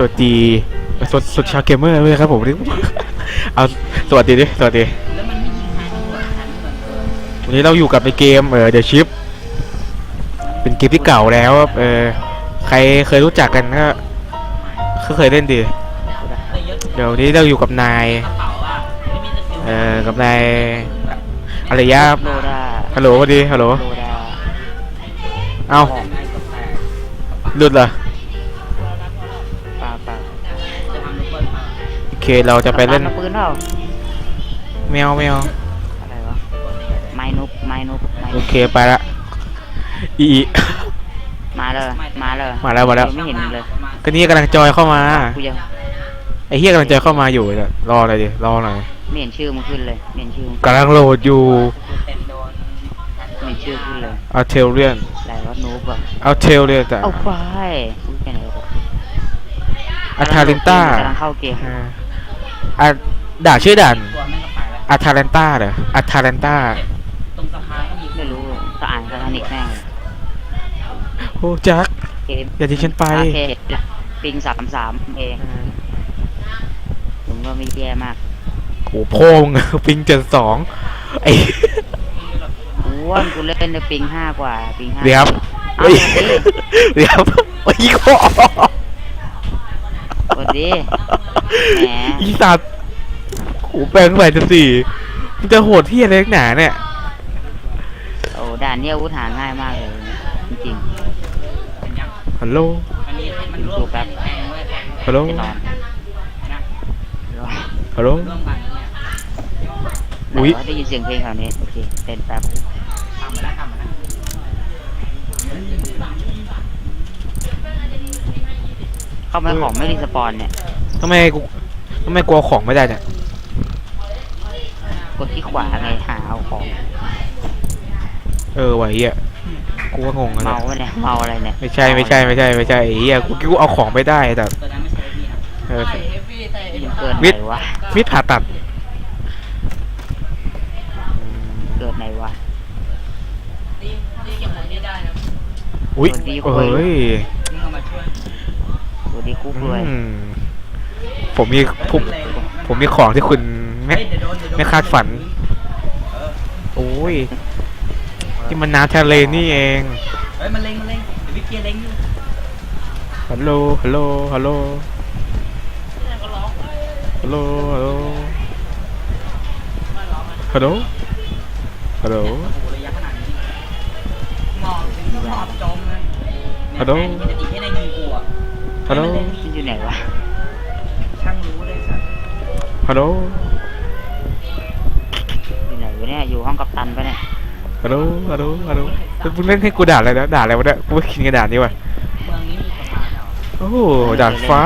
สวัสดีสดสดีชาวเกมเมอร์เลยครับผมนี่เอาสวัสดีดิสวัสดีวันไม่ยิงทันด้วยทันเหมือนเดิมวันนี้เราอยู่กับในเกมเออเดอะชิปเป็นเกมที่เก่าแล้วเออใครเคยรู้จักกันก็ก็เคยเล่นดีเดี๋ยวนี้เราอยู่กับนายเออกับนายอะไรยะฮัลโหลสวัสดีฮัลโหลเอ้าหลุดเหรอ เคเราจะไปเล่นอาปืนเปล่าแมวแมวอะไรวะไม้นุบไม้นุบไม้โอนุบเคไปละอีอี มาเลยมาเลยมาแล้วมาแล้ว ไม่เห็นเลยก็นี่กำลังจอยเข้ามากูยังไอ้เฮียกำลังจอยเข้ามาอยู่เนี่ยรอหน่อยดิรอหน่อยไม่เห็นชื่อมึงขึ้นเลยไม่เห็นชื่อมึงกำลังโหลดอยู่เต็มโดนไม่เห็นชื่อขึ้นเลยเอาเทลเลียนอะไรวะนูบอะเอาเทลเลียนแต่เอาไปพูดแค่ไหนวะอาทาเลนต้ากำลังเข้าเกม อ่า ด่านชื่อด่านตัวแม่งก็ไปแล้วอาทาเลนต้าเหรออาทาเลนต้าตรงสะพานก็มีไม่รู้ก็อ่านสถานิกแม่งเลยโอ้แจ็คเกมอย่าทิ้งฉันไปโอเคปิงสามสามเองผมว่าไม่แย่มากโอ้โพงปิงเจ็ดสองไอ้อ้วนกูเล่นในปิงห้ากว่าปิงห้าเดี๋ยวครับเอาเฮ้ยสิเดี๋ยวไอ้ยขอ สวัสดีแหมอีสัตว์โอ้แปลงใหม่จะสี่มันจะโหดที่อะไรนักหนาเนี่ย โอ้ด่านนี้อาวุธหาง่ายมากเลย จริงเป็นยักษ์ฮัลโหล อันนี้มันร่วมกันแทงเว้ยแทงฮัลโหลๆจะนอนนะรอฮัลโหล ร่วมกันเนี่ยอุ๊ยไหนวะได้ยินเสียงเพลงแถวนี้ โอเคเต้นแป๊บ ทำมาแล้วทำมาแล้ว เข้ามาของไม่รีสปอนเนี่ย ทำไมกูทำไมกลัวของไม่ได้เนี่ยกดที่ขวาไงหาเอาของ เออไหวเหี้ยกูก็งงอะเมาไรวะเนี่ยเมาอะไรเนี่ยไม่ใช่ไม่ใช่ไม่ใช่ไม่ใช่ไอ้เหี้ยกูคิดว่าเอาของไม่ได้แต่ตัวนั้นไม่ใช่พี่นะเออใส่เฮฟวี่ใส่มันเกิดไหวิทย์นวะมิดผ่าตัดเกิดไหนวะตีตีเก็บหมดนี่ได้นะอุ้ยสวัสดีเอ้ยนี่เข้ามาช่วย สวัสดีคุกด้วยอืมผมมีผมผมมีของที่คุณไม่เฮ้ยเดี๋ยวโดนเดี๋ยวโดนไม่คาดฝันเออโอ้ยที่มันน้ำทะเลนี่เอง เฮ้ยมันเล็งมันเล็งเดี๋ยววิกเกียร์เล็งอยู่ฮัลโหล ฮัลโหล ฮัลโหลเนี่ยก็ร้องฮัลโหล ฮัลโหลไม่ร้องอะฮัลโหล ฮัลโหล โอ้โหระยะขนาดนี้หมอบถึงก็หมอบจมเลยฮัลโหลมันจะติดให้ในมือกูอะ ฮัลโหลมันอยู่ไหนวะ ช่างรู้เลยสัตว์ฮัลโหลอยู่ไหนวะเนี่ย อยู่ห้องกัปตันปะเนี่ย ฮัลโหลฮัลโหลฮัลโหลมึงเล่นให้กูด่าอะไรนะด่าอะไรวะเนี่ยกูไม่คิดกระดาษนี้ว่ะเมืองนี้มีสะพานเหรอโอ้โหด่านฟ้า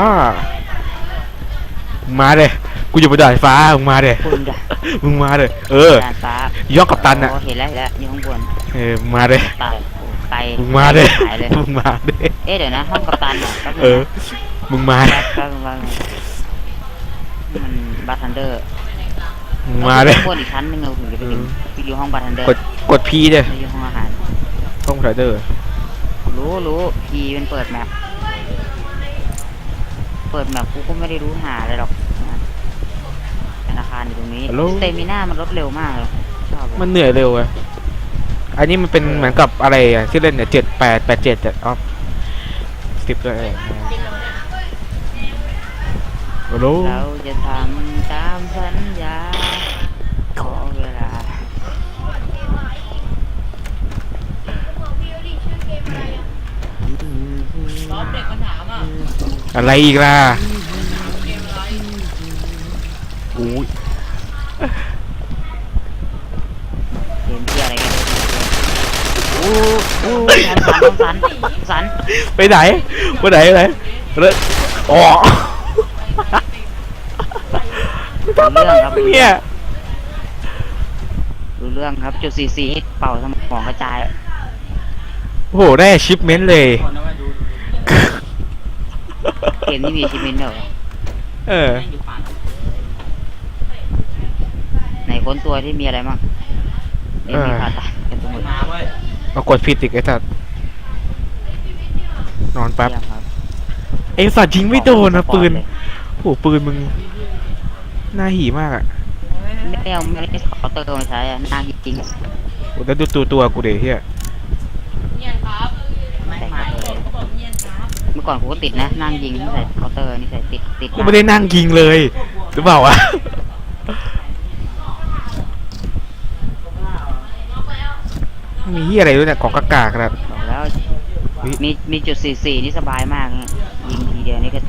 มึงมาเลยกูอยู่บนด่านฟ้ามึงมาเลยคุณด่ามึงมาเลยเออด่านฟ้าย่องกับตันอะโเห็นแล้วเห็นแล้วอยู่ข้างบนเออมึงมาเลยตายโอ้ ไปมึงมาเลยหายเลยมึงมาเลยเอ๊ะเดี๋ยวนะห้องกัปตันเหรอแป๊บนึงเออ นะมึงมาแป๊บแป๊บแป๊บนึงมันบาร์ทันเดอร์มึงมาเลยข้างบนอีกชั้นหนึงเราถึงจะไปถึงไปอยู่ห้องบาร์ทันเดอร์กดกดพีเลยไม่อยู่ห้องอาหาร ต้องไทเดอร์ รู้รู้พีเป็นเปิดแมปเปิดแมปกูก็ไม่ได้รู้หาอะไรหรอกนะธนาคารอยู่ตรงนี้สเตมิน่ามันลดเร็วมากเลยชอบเลยมันเหนื่อยเร็วอะ อันนี้มันเป็นเหมือนกับอะไรอะที่เล่นเนี่ยเจ็ดแปดแปดเจ็ดอะอ๋อสิบด้วยเออฮัลโหลเราจะทำตามสัญญาขอเวลาตอนเด็กมันถามอะอะไรอีกล่ะ สันไปไหนไปไหนไปไหนเลิกอ๋อรู้เรื่องครับเนี่ยรู้เรื่องครับจุดสี่สี่เป่าสมองกระจายโอ้โหได้ชิปเมนต์เลยคนเอาไว้ดูดูเกมนี้มีชิมินเหรอเออแม่งอยู่ป่าไหนค้นตัวที่มีอะไรบ้างไม่มีผ่าตัดกันตัวหมดมาเว้ยมากดผิดอีกไอ้สัส นอนแป๊บ เยี่ยมครับไอสัตว์ยิงไม่โดนนะปืนโอ้โหปืนมึงน่าหีมากอะไม่เอาไม่ได้เคาน์เตอร์มาใช้อะนางจริงๆอะโอ้แล้วดูตัวตัวกูเดี๋ยวเฮียเงียนครับไม่ไม่เขาบอกเงียนครับเมื่อก่อนกูก็ติดนะนั่งยิงไม่ใส่เคาน์เตอร์นี่ใส่ติดติดกูไม่ได้นั่งยิงเลย หรือเปล่าวะ มีเฮียอะไรด้วยเนี่ยของกากากครับบ อกแล้วเฮ้ยมีมีจุดสี่สี่นี่สบายมากเนี่ยยิงทีเดียวนี่ก็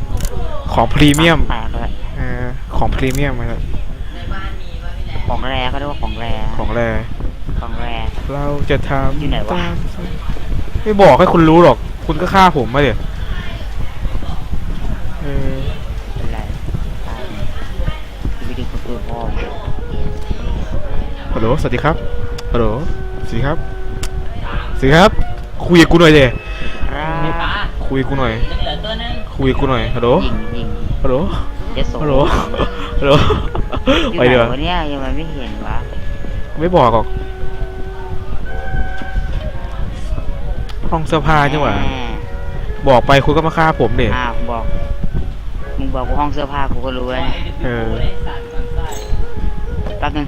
ของพรีเมียมแตกเลยเออของพรีเมียมนะครับในบ้านมีป่ะพี่แหลมของแรก็เรียกว่าของแรของแรของแร เราจะทอยู่ไหนำวะตามไม่บอกให้คุณรู้หรอก คุณก็ฆ่าผมมาเดี๋ยวเออเป็นไรตายไปดูคนอื่นพ่อฮัลโหลสวัสดีครับฮัลโหลสวัสดีครับสวัสดีครับ คุยกับกูหน่อยเดี๋ยครับป้า คุยกับกูหน่อยยังเหลือตัวนึงคุยกับกูหน่อยฮัลโหลยิงยิงฮัลโหลเจสโซฮัลโหลฮัลโหลอยู่ไปไหนเดี๋ยววะเนี่ยยังไม่เห็นวะไม่บอกหรอกห้องเสื้อผ้าจังหวะแหมบอกไปคุณก็มาฆ่าผมเดี๋ยอ้าวบอก มึงบอกกูห้องเสื้อผ้ากูก็รู้แล้วเนี่ยเออเลยสารก่อนใส่แป๊บนึง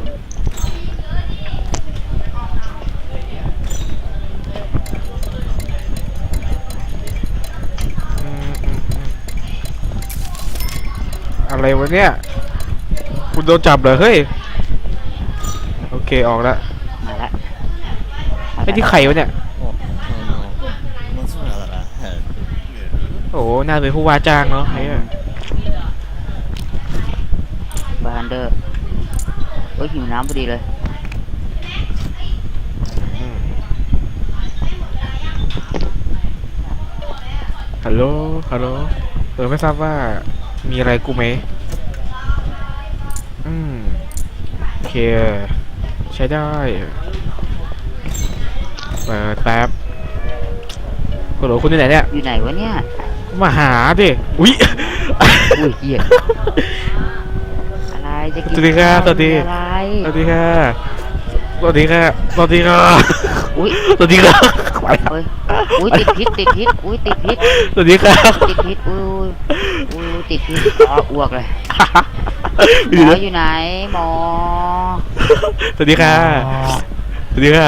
อะไรวะเนี่ย คุณโดนจับเหรอ เฮ้ย โอเคออกละมาละไอ้ที่ไขวะเนี่ย โอ้โหน่าเป็นผู้วาจ้างเนาะไอ้เนี่ยบาร์เดอร์เอ้ยหิวน้ำพอดีเลย ฮัลโหล ฮัลโหล เออไม่ทราบว่า มีอะไรกูไหม อืมโอเค ใช้ได้ เปิดแป๊บฮัลโหลคุณอยู่ไหนเนี่ย อยู่ไหนวะเนี่ยมาหาดิ อุ๊ย อุ้ยเหี้ยอะไรจะกินสวัสดีครับสวัสดีอะไรสวัสดีค่ะ สวัสดีค่ะ สวัสดีค่ะ อุ้ยสวัสดีค่ะ เฮ้ยอุ้ยติดพิษติดพิษอุ้ยติดพิษสวัสดีค่ะ ติดพิษอุ้ยอุ้ยอุ้ย ติดพิษอ๋ออ้วกเลยหอมยู่อนะอยู่ไหนหมอสวัสดีค่ะหมอสวัสดีค่ะ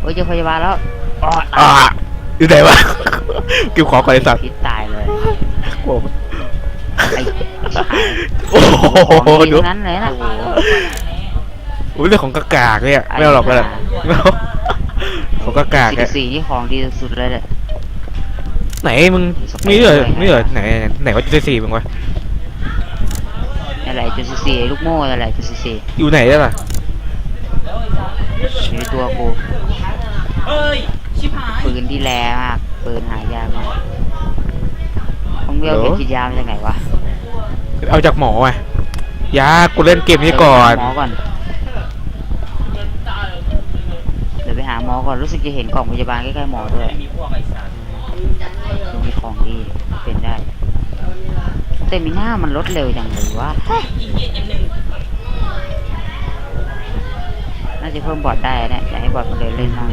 เฮ้ยเจอพยาบาลแล้วอ๋ออ่าอยู่ไหนวะเก็บของก่อนไอ้สัตว์พิษตายเลยโอ้โหไอ้ชายโอ้โหของดีดูทั้งนั้นเลยนะอุ้ยเรื่องของกากากเนี่ยไม่เอาหรอกก็ได้ไม่เอาของกากากสี่เนี่ยสี่นี่ของดีสุดเลยแหละ ไหนมึงนี่เหรอนี่เหรอไหนไหนว่าจะสี่มึงวะนั่นแหละจุดสี่สี่ลูกโม่นั่นแหละจุดสี่สี่อยู่ไหนแล้วล่ะอยู่ในตัวกูเฮ้ยชิบหายปืนที่แรงมากปืนหายากมากต้องเรียกเข็มฉีดยามาจากไหนวะเอาจากหมอไงยากูเล่นเกมนี้ก่อนหมอก่อนเดี๋ยวไปหาหมอก่อนรู้สึกจะเห็นกล่องพยาบาลใกล้ๆหมอด้วย มีพวกไอ้สารมีของดีเป็นได้ แต่มีหน้ามันลดเร็วจังเลยวะอีกเหี้ยอย่างหนึ่งน่าจะเพิ่มบอร์ดได้นะอยากให้บอร์ดมันเดินเล่นมาก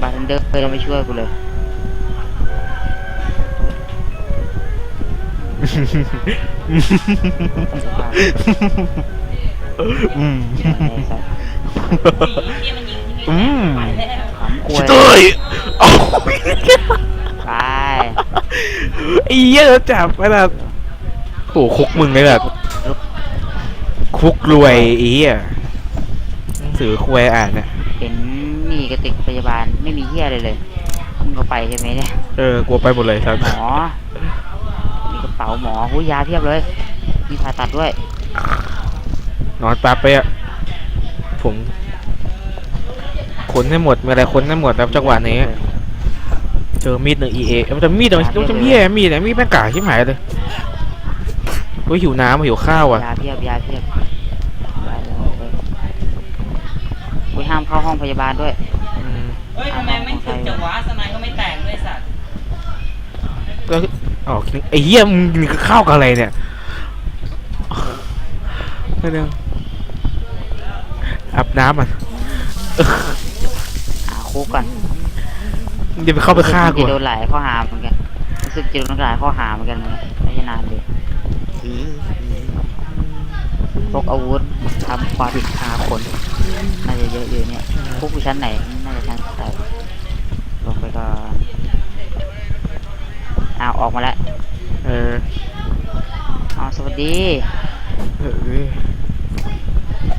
บาร์เทนเดอร์เคยต้องไปช่วยกูเลยอืมไอ้สัสเหี้ยมันยิงที่อืนี่มไปแล้วขำกล้วยเต้ยโอ้ยไปไอ้เหี้ยอะจับไปแบบโอ้คุกมึงเลยแบบคุกรวยไอ้เหี้ยหนังสือควยอ่านเนี่ยเห็นนี่กระติกพยาบาลไม่มีเหี้ยอะไรเลยมึงก็ไปใช่ไหมเนี่ยเออกลัวไปหมดเลยครับหมอมีกระเป๋าหมอหูยาเพียบเลย มีผ่าตัดด้วย นอนแป๊บไปอะ ขนให้หมดมีอะไรขนให้หมดครับจังหวะนี้เจอมีดหนึ่ง EA เอ้ยมันจะมีดมันมันจะมีดมีดเนี่ยมีดแม่งกาชิบหายเลยโอ้ยหิวน้ำหิวข้าวอะยาเพียบยาเพียบไปแล้วเว้ยอุ้ยห้ามเข้าห้องพยาบาลด้วยอืมเฮ้ยทำไมไม่ถึงจังหวะสไนก็ไม่แตกด้วยสัตว์ก็อ๋อไอ้เหี้ยมึงนี่ก็เข้าวกับอะไรเนี่ยไม่เรื่องอาบน้ำอะหา คุกก่อนมึงจะไปเข้าไปฆ่ากูจะโดนหลายข้อหาเหมือนกันรู้สึกจะโดนหลายข้อหาเหมือนกันไม่ใช่นานเลยพกอาวุธทำความผิดฆ่าคนน่าจะเยอะอยู่เนี่ยพวกกูชั้นไหนน่าจะชั้นใต้ลงไปก่อนอ้าวออกมาแล้วเอออ้าวสวัสดีเออเออ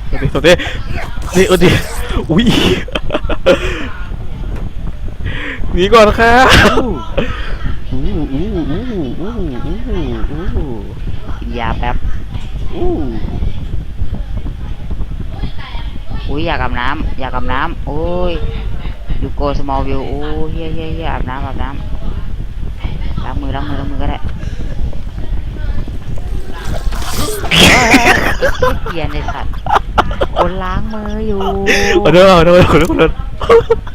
สวัสดีสวัสดีนี่เออดิอุ้ย หนีก่อนค่ะอู้อู้อู้อู้อู้อู้กินยาแป๊บอู้อุ้ยอยากอาบน้ำอยากอาบน้ำโอ้ยยูโกสมอลวิวโอ้ยเฮียเฮียเฮียอาบน้ำอาบน้ำล้างมือล้างมือล้างมือก็ได้เกียนในสัตว์คนล้างมืออยู่ขอโทษขอโทษขอโทษขอโทษไอ้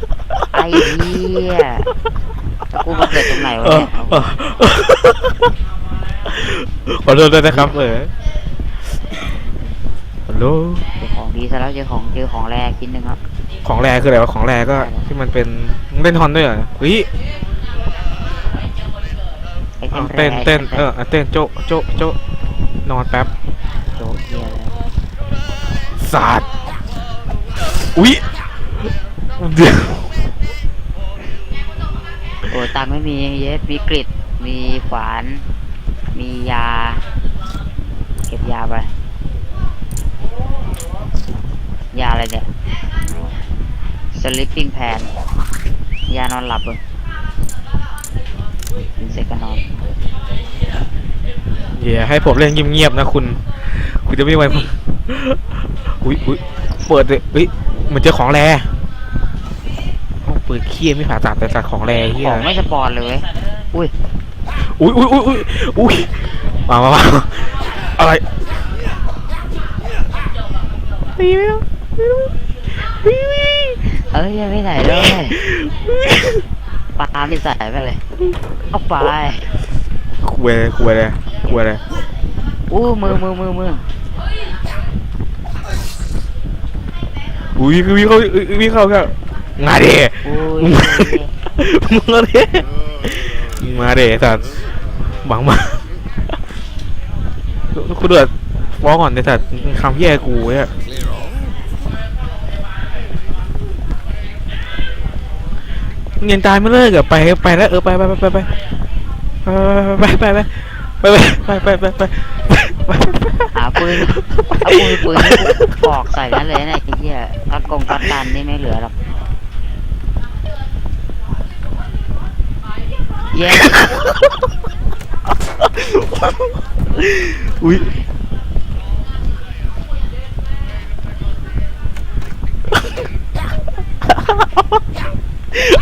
เหี้ยแล้วกูมาเกิดตรงไหนวะเออเนี่ยเออขอโทษด้วยนะครับเออฮัลโหลเจอของดีซะแล้วเจอของเจอของแรกชิ้นหนึ่งครับของแรคืออะไรวะของแรก็ที่มันเป็นมึงเล่นฮอนด้วยเหรอเฮ้ยไอเทเอามแรเต้นกเต้นเออเอาเต้นโจะโจะโจะนอนแป๊บโจ๊กเฮียเลยสาดอุ๊ยเดี๋ยวโอ้ ตังไม่มีเยสมีกริดมีขวาน มียา เก็บยาไป ยาอะไรเนี่ย sleeping pan ยานอนหลับเลยกินเสร็จก็นอนอย่าให้ผมเล่นเงียบๆนะคุณ คุณจะไม่ไหวมั้งอุ๊ยอุ๊ยเปิดเลยเฮ้ยเหมันเจอของแรโอ้ เปิดเคี้ยไม่ผ่าตัดแต่สัตว์ของแรเฮีขยองไม่สปอนเลยเว้ยอุ้ยอุ๊ยอุ๊ยอุ๊ยอุ๊ยอุ๊ยมามามาอะไรตีไม่ได้ไม่ได้เอ้ยยังไม่ไหนเลยปลาไม่ใส่ไปเลย เอาไปคุยเลยคุยเลยคุยเลยอู้มือมือมือมืออุ้ยวิ่งเข้าวิ่งเข้าเข้ามาดิ อุ้ยมึงมาดิมึงมาดิสัตว์หวังมาคุณเดือดฟ้องก่อนในสัตว์คำแย่กูเนี่ยมึงยังตายไม่เลิกอะไปไปแล้วเออไปไปไปไปไปไปไปไปไปไปไปไปไปไปหาปืนเอาปืนปืนให้กูปอกใส่กันเลยนะไอ้เหี้ยกัดกงกัดตันนี่ไม่เหลือหรอก เย้อุ้ย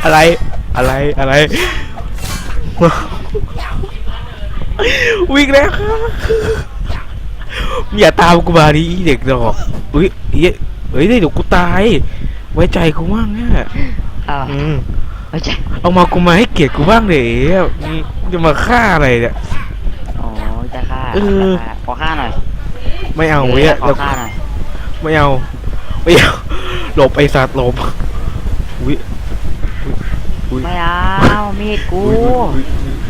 อะไร อะไร อะไร วิ่งแล้วครับอย่าตามกูมาดิอีเด็กดอกอุ้ยเอ้ยเฮ้ยเดี๋ยวกูตาย ไว้ใจกูบ้างเนี่ยเอาอืม ไม่ใช่เอามากูมาให้เกียรติกูบ้างเดี๋ยวนี่จะมาฆ่าอะไรเนี่ยโอ้ยจะฆ่าเออ จะฆ่าขอฆ่าหน่อยไม่เอาเว้เว้ยขอแล้วฆ่าหน่อยไม่เอาไม่เอาหลบไอ้สัตว์หลบอุ้ยอุ้ยไม่เอามีดกู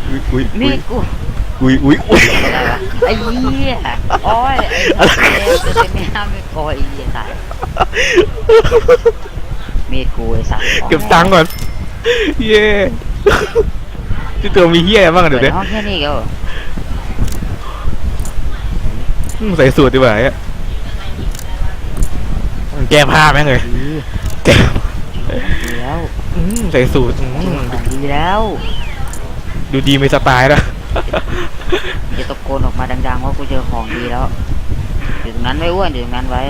อุ้ยอุ้ยมีดกูอุ้ยอุ้ยอุ้ยอะไรวะไอ้เหี้ยโอ้ยไอ้สัตว์เลวจะไม่ห้ามไม่โกยไอ้เหี้ยตายมีดกูไอ้สัตว์เก็บตังค์ก่อน เย้ที่ตัวมีเฮียอะไรบ้างอะเดี๋เดี๋ยยววนี้ห้องแค่นี้ก็อืมใส่สูตรดีกว่าอะแก้ผ้าแม่งเลยแก้ดีแล้วอืมใส่สูตรอืมดีแล้วดูดีมีสไตล์นะจะตะโกนออกมาดังๆว่ากูเจอของดีแล้วอยู่ตรงนั้นไว้อ้วนอยู่ตรงนั้นไว้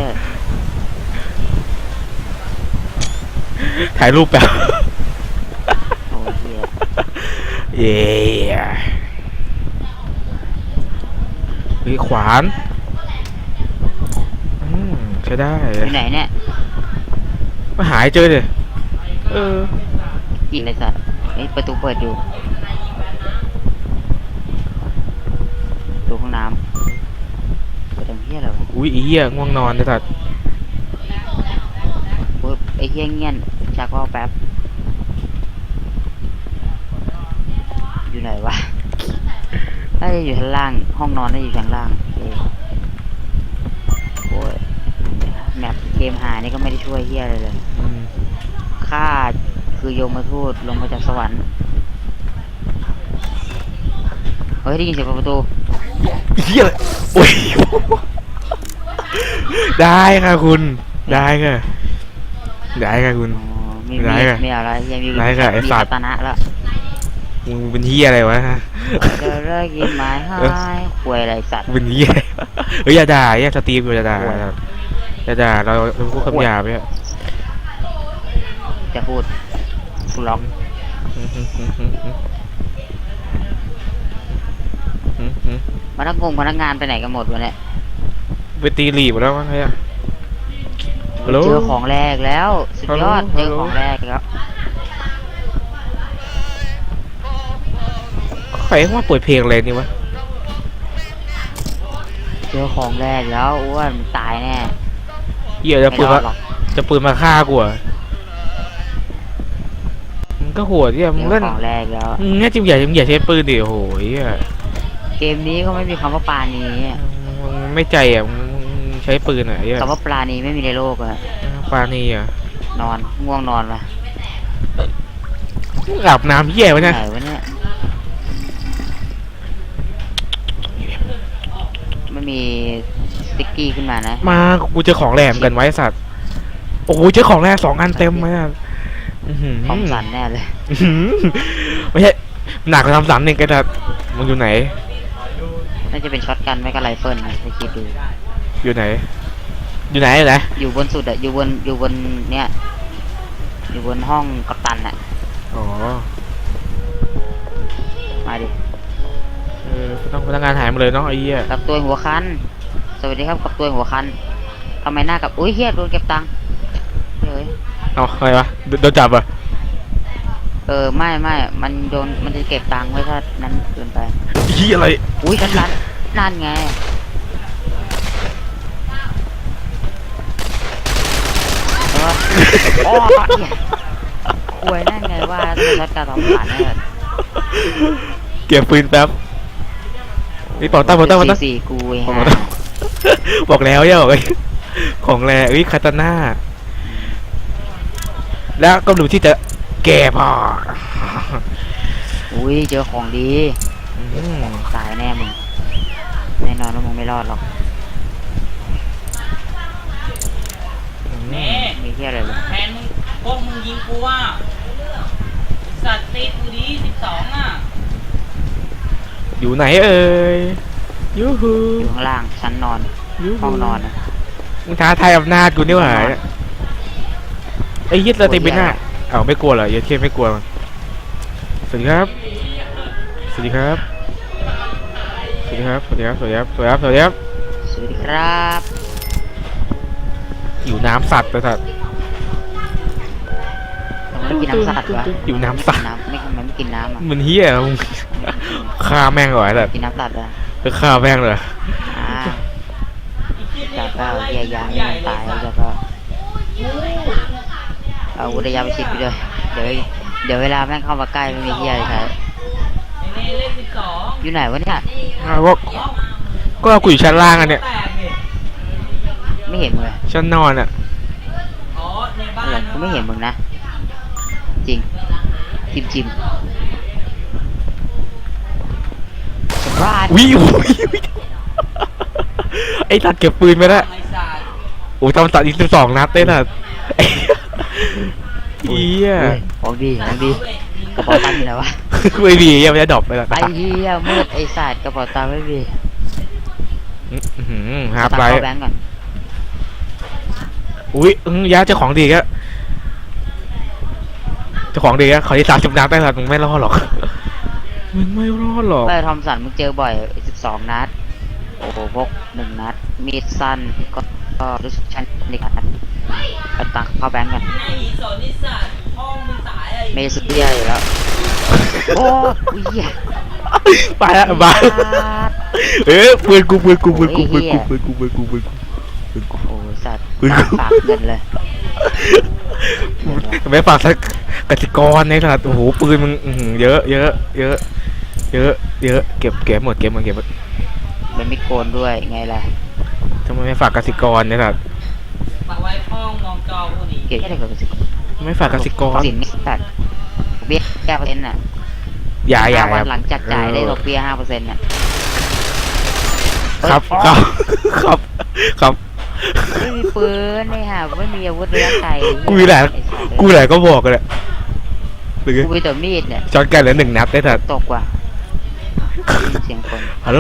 ถ่ายรูปแบบโอ้ยเหี้ย เย้เฮ้ยขวานอืมใช้ได้อยู่ไหนเนี่ยมาหายเจอเลยเออกินเลยสัตว์ไอ้ยประตูเปิดอยู่ประตูห้องน้ำเปิดทำเหี้ยอะไรวะอุ้ยอีเหี้ยง่วงนอนเลยสัตว์ปุ๊บไอ้เหี้ยเงี้ยนชักว่าวแป๊บ น่าจะอยู่ชั้นล่าง ห้องนอนน่าจะอยู่ชั้นล่างโอเคโอ้ยแมปเกมหานี่ก็ไม่ได้ช่วยเฮียอะไรเลยอืมข้าคือโยมทูตลงมาจากสวรรค์ เฮ้ยได้ยินเสียงเปิดประตูเฮียโอ้ยได้ค่ะคุณ ได้ค่ะได้ค่ะคุณอ๋อมีได้มีดค่ะไม่เอาอะไรเฮียมีได้ค่ะไอ้มีสัตว์คาตานะแล้วมึงเป็นเฮียอะไรวะ เจอเลิกยินไม้ให้ควยอะไรสัตว์เป็นเฮียอะไรวะเฮ้ยอย่าด่าอย่าสตรีมอย่าด่าอย่าด่าเราเราพูดคำหยาบเนี่ยจะพูดกูล็อกพนักงงพนักงานไปไหนกันหมดวะเนี่ยไปตีหลีบแล้วมั้งเฮ้ยฮัลโหลเจอของแรกแล้ว สุดยอดฮัลโหลเจอของแรกแล้ว ใครว่าเปิดเพลงอะไรนี่วะ เจอของแรกแล้วอ้วนมึงตายแน่เหี้ยจะไม่ปืนรอมาดหรอกจะปืนมาฆ่ากูเหรอะมึงก็โหดเนี่ยมึงเจอเล่นของแรกแล้ว มึงแน่จริงอย่าจริงอย่าใช้ปืนดิโอ้โหเหี้ยเกมนี้ก็ไม่มีคำว่าปลานี้มึงไม่ใจอะมึงใช้ปืนอะไอ้เหี้ยคำว่าปลานี้ไม่มีในโลกอะปานีอะนอนง่วงนอนปะมึงอาบน้ำเหี้ยวะเนี่ยไหนวะเนี่ยไม่มีสติ๊กกี้ขึ้นมานะมากูเจอของแหลมกันไว้สัตว์โอ้โหเจอของแหลมสองอันเต็มเลยอะอื้อหือคอมสันแน่เลยอื้อหือไม่ใช่หนักกว่าทำสามหนึ่งกันนะมึงอยู่ไหน น่าจะเป็นช็อตกันไม่ก็ไรเฟิลนะไปคิดดูอยู่ไหน อยู่ไหนอยู่ไหนอยู่บนสุดอะอยู่บนอยู่บนเนี้ยอยู่บนห้องกัปตันอะอ๋อ มาดิเออ ต้องพนักงานหายหมาเลยเนาะไอ้เหี้ยกับตัวหัวคัน สวัสดีครับกับตัวหัวคันทำไมหน้ากับอุ้ยเฮียโดนเก็บตังค์เฮ้ยเอาอะไรวะโดโดนจับอะเออไม่ไม่มันโดนมันจะเก็บตังค์ไว้ถ้านั้นเกินไปยี่อะไรอุ้ยชั้นนั้นนั่นไงเออโอ้เหี้ยควยนั่นไงว่าต้องช็อตการทำผ่านแน่เก็บปืนแป๊บ นี่เป่าตั้งเป่าตั้งเป่าตั้งสี่กูเองบอกห่าแล้วบอกแล้วย่าบอกไอ้ของแรเอ้ยคาตาน่าแล้วก็ดูที่จะแก่พออุ้ยเจอของดีอืม ตายแน่มึงแน่นอนว่ามึงไม่รอดหรอก อยู่ไหนเอ่ยยูฮูอยู่ข้างล่างชั้นนอนห้องนอนมึงท้าทายอำนาจกูนี่หว่าไอ้ยึดเราเต็มไปหน้าเอ้าไม่กลัวเหรอเยดเทียไม่กลัวสวัสดีครับ สวัสดีครับ สวัสดีครับ สวัสดีครับ สวัสดีครับ สวัสดีครับ สวัสดีครับ สวัสดีครับอยู่น้ำสัตว์ไปสัตว์ไม่กินน้ำสัตว์วะอยู่น้ำสัตว์ไม่ทำไมไม่กินน้ำอะมันเฮี้ยนะมึง ฆ่าแม่งก่อนไอ้สัตว์กินน้ำสัตว์อะไปฆ่าแม่งเลยอ่าจับเปล่าเฮียยางให้มันตายแล้วจับเปล่าเอาอุทยานไปชิดไปเลยเดี๋ยวเดี๋ยวเวลาแม่งเข้ามาใกล้ไม่มีเฮียเลยครับไอ้นี่เลขสิบสองอยู่ไหนวะเนี่ยอ้าวก็ก็กูอยู่ชั้นล่างอันเนี้ยแตกดิไม่เห็นมึงเลยชั้นนอนอะอ๋อในบ้าอะไรนกูไม่เห็นมึงนะ จริงจิมจิม สปราดวิวไอ้ตัดเก็บปืนไปแล้วไอ้สัตว์โอ้ยตอนตัดอีกสิบสองนัดเต้นอะเฮียของดีของดีเว้ยยิงกระเป๋าตังค์อยู่ไหนวะไม่มียังไม่ได้ดรอปไปแล้วไอ้เหี้ยมืดไอ้สัตว์กระเป๋าตังค์ไม่มีอื้อหือฮาตัร์ปงไลค์ท์เข้าแบงก์ก่อนอุ้ยอื้อยาเจ้าของดีก็เจ้าของดีก็ขอที่สามสิบนัดได้ละมึงไม่รอดหรอก มึงไม่รอดหรอกไปทอมสันมึงเจอบ่อยสิบสองนัด โอ้โหพกหนึ่งนัด มีดสั้นก็ก็รู้สึกชันในการนัดเอาตังค์เข้าแบงก์ก่อนไอ้สอนนิสัตว์ห้องมึงตายไอ้ไม่ได้สุดเดียวอยู่แล้ว โอ้ยเหี้ยไปละบายเอ้ยปืนกูปืนกูปืนกูโอ้ปืนยเหี้กูยปืนกูปืนกูปืนกูปืนกูโอ้ยสัตว์อุ๊ยฝากเงินเลยไม่ฝากสักกสิกรในสัตว์โอ้โหปืนมึงอื้อหือเยอะเยอะเยอะ เยอะ เยอะ เก็บ เก็บหมด เก็บหมด เก็บหมดเป็นมิดโกนด้วยไงล่ะ ทำไมไม่ฝากกสิกรเนี่ยสัตว์มาไว้ห้องมองจอพวกนี้เก็บแค่ไหนกับสิไม่ฝากกสิกรสินนี่ตัดเบี้ยแก้เปอร์เซ็นต์น่ะอย่าอย่าห้วันครับหลังจากจ่ายได้ดอกเบี้ยห้าเปอร์เซ็นต์น่ะครับเอ้ยครับ ครับ ครับ ไม่มีปืนไม่หาไม่มีอาวุธเลือดไก่กูมีแหละ กูแหละก็บอกกันแหละหรือไงกูมีแต่มีดเนี่ยช็อตกันเหลือหนึ่งนัดได้สัตว์ตกว่ะ เสียงคนฮัลโหล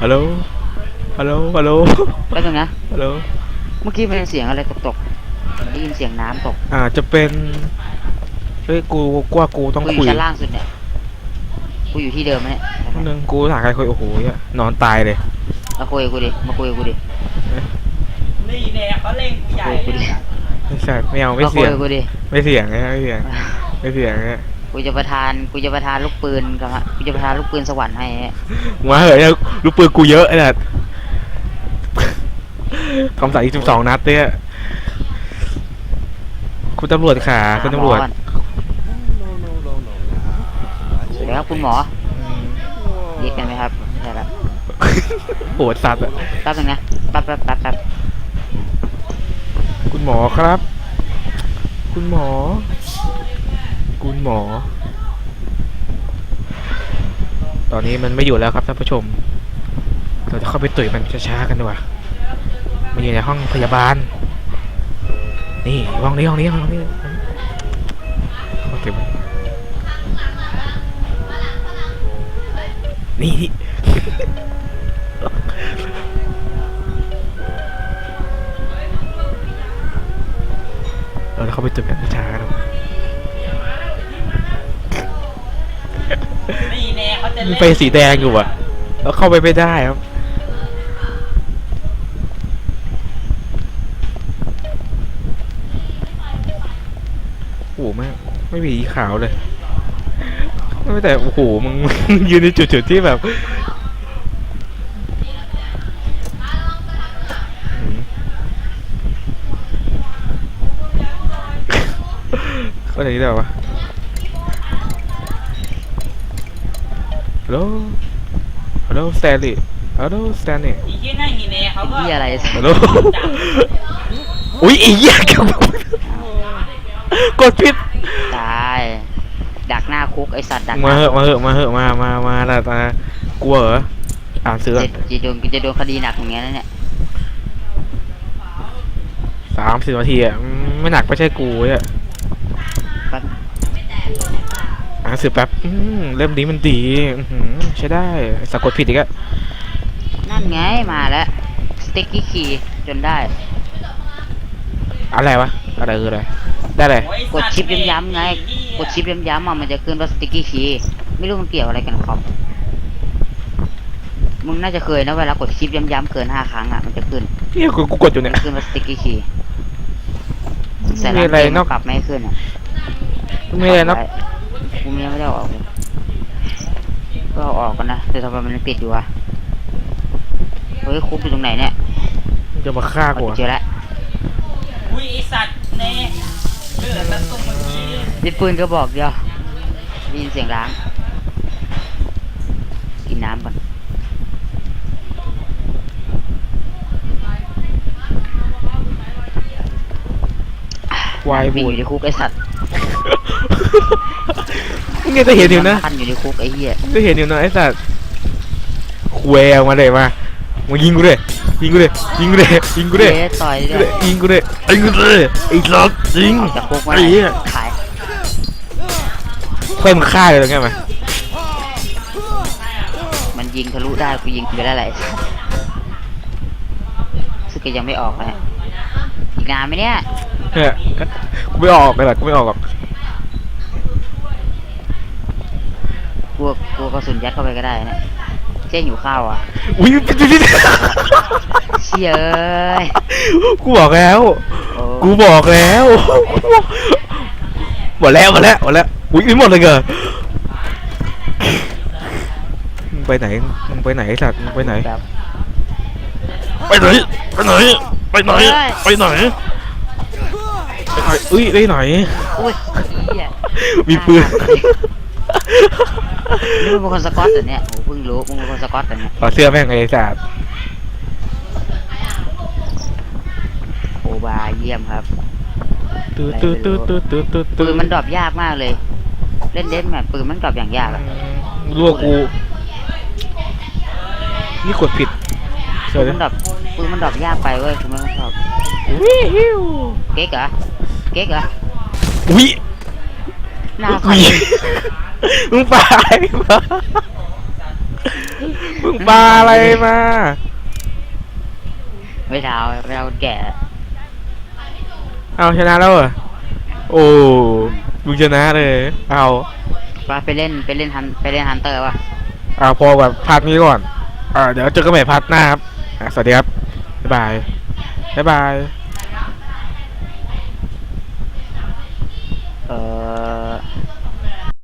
ฮัลโหล ฮัลโหล ฮัลโหล แล้วตรงนะฮัลโหล เมื่อกี้เป็นเสียงอะไรตกตกๆได้ยินเสียงน้ำตกอ่าจะเป็น เฮ้ยกูกว่ากูต้องกูอคุยู่ยชั้นล่างสุดเนี่ยกูอยู่ที่เดิมเนี่ยนิดนึงกูถามใครคุยโอ้โหเหี้ยนอนตายเลย มาคุยกับกูดิมาคุยกับกูดินี่แน่เขาเล่งกูใหญ่คุยกับกูเลดิยไม่ใช่ไม่เอาไม่มาคุเสียยงกับกูดิไม่เสียงนะไม่เสียงไม่เสียงนะ กูจะประทานกูจะประทานลูกปืนกับฮะกูจะประทานลูกปืนสวรรค์ให้ฮะมาเหอะเนี่ยลูกปืนกูเยอะไอ้สัตว์คำสั่งอีกสิบสองนัดเนี่ยคุณตำรวจขาคุณตำรวจหาหมอก่อนสวัสดีครับคุณหมอเรียกกันไหมครับใช่แล้วปวดสัตว์อะแป๊บนึงนะแป๊บแป๊บแป๊บแป๊บคุณหมอครับ คุณหมอ คุณหมอ ตอนนี้มันไม่อยู่แล้วครับท่านผู้ชม เราจะเข้าไปตุ๋ยมันช้าๆกันดีกว่ามันอยู่ในห้องพยาบาล นี่ห้องนี้ห้องนี้ห้องนี้โอเคนี่ เราจะเข้าไปตุ๋ยกันช้าๆกัน นี่แน่เขาจะมันเล่นไปสีแดงอยู่อะแล้วเข้าไปไม่ได้ครับ โอ้โหไม่ไม่มีสีขาวเลย ไม่แต่โอ้โหมึง ยืนในจุดๆที่แบบอืมก็อย่างนี้ได้ปะวะฮัล โหลฮัลโหลสแตนลีย์ฮัลโหลสแตนลีย์อีกที่นั่นอีแน่เขาก็ที่อะไรฮัลโหลอุ้ยอีเหี้ยกับกดผิดตายดักหน้าคุกไอสัตว์ดักหมาน้าเหอะมาเหอะมาเหอะมามามาละตากลัวเหรออ่านเสือจะจะโดนจะโดนคดีหนักอย่างเงี้ยนะเนี่ยสามสิบนาทีอะอืมไม่หนักไม่ใช่กูอะแป๊บ อ่า นเสือแป๊บอืมเล่มนี้มันดีอื้อหือใช้ได้สะกดผิดอีกอะนั่นไงมาแล้วสติ๊กกี้คีจนได้ อะไรวะอะไรคืออะไรได้เลยโอ้ยกดชิปย้ำๆไง กดชิปย้ำๆอะมันจะขึ้นว่าสติ๊กกี้คีไม่รู้มันเกี่ยวอะไรกันคอมมึงน่าจะเคยนะเวลากดชิปย้ำๆเกินห้าครั้งอะมันจะขึ้นเนี่ยกูกูกดอยู่มัเนี่ยนขึ้นว่าสติ๊กกี้คีใส่มีร้านอะไรเกมนอกปรับไม่ให้ขึ้นอะไม่อะไรเนอะ กูยังไม่ได้เอาออกเลยก็เอาออกกันนะแต่ทำไมมันยังติดอยู่วะเฮ้ยคุกอยู่ตรงไหนเนี่ยมึงจะมาฆ่าเอากูอะเจอแล้วอุ้ยไอสัตว์แน่เลือดมันตุ้มเมื่อกี้ยึดปืนก็บอกเดียวได้ยินเสียงล้างกินน้ำก่อนวายวิ่งบูอดยู่ในคุกไอสัตว์ มึงเนี่ยจะเห็นอยู่นะพันอยู่ในคุกไอเหี้ยจะเห็นอยู่นะไอ้สัตว์แววมาเลยมามึงยิงกูเลยยิงกูเลยยิงกูเลยยิงกูเลยเจ๊ต่อยยิงกูเลเลยยยิงกูเลยยิงกูเลยไอ้ล็อกยิงออกจากคุกมาไอ้เหี้ยขายเพิ่มค่าเลยตรงเนี้ยมามันยิงทะลุได้กูยิงไปได้หลายซึ่งก็ยังไม่ออกนะอีกนานไหมเนี่ยเฮ้ยกูไม่ออกไปหรอกกูไม่ออกหรอก กลัวกลัวกระสุนยัดเข้าไปก็ได้นะเจ๊หิวข้าวอะอุ้ยเชี่ยเอ้ยกูบอกแล้ว โอ้กูบอกแล้วหมดแล้วหมดแล้วหมดแล้วอุ้ยหมดเลยเหรอมึงไปไหนมึงไปไหนไอ้สัตว์มึงไปไหน แบบ ไปไหนไปไหนไปไหนไปไหนไปไหนอุ้ยไปไหน อุ้ยเหี้ยมีปืนนี่ มึงเป็นคนสกอตเหรอเนี่ยโอ้เพิ่งรู้มึงเป็นคนสกอตเหรอเนี่ยขอเสื้อแม่งไอ้สัตว์โอบาเยี่ยมครับตื้อตื้อตื้อตื้อตื้อตื้อปืนมันดรอปยากมากเลย เล่นเด่นแบบปืนมันดรอปอย่างยากอะรั่วกู นี่กดผิดเฉปืยนเลมัยนดรอปปืนมันดรอปยากไปเว้ยคือไม่ชอบวิฮิวเก๊กเหรอเก๊กเหรอวิหน้าใครวิ มึงปาอะไรมามึงปาอะไรมา ไม่เท้าไม่เท้าคนแก่เอาชนะแล้วเหรอ โอ้มึงชนะเลย เอาไปไปเล่นไปเล่นฮันไปเล่นฮันเตอร์ป่ะเอาพอแบบพาร์ทนี้ก่อน อ่า เดี๋ยวเจอกันใหม่พาร์ทหน้าครับอะสวัสดีครับ บ๊ายบาย บ๊ายบาย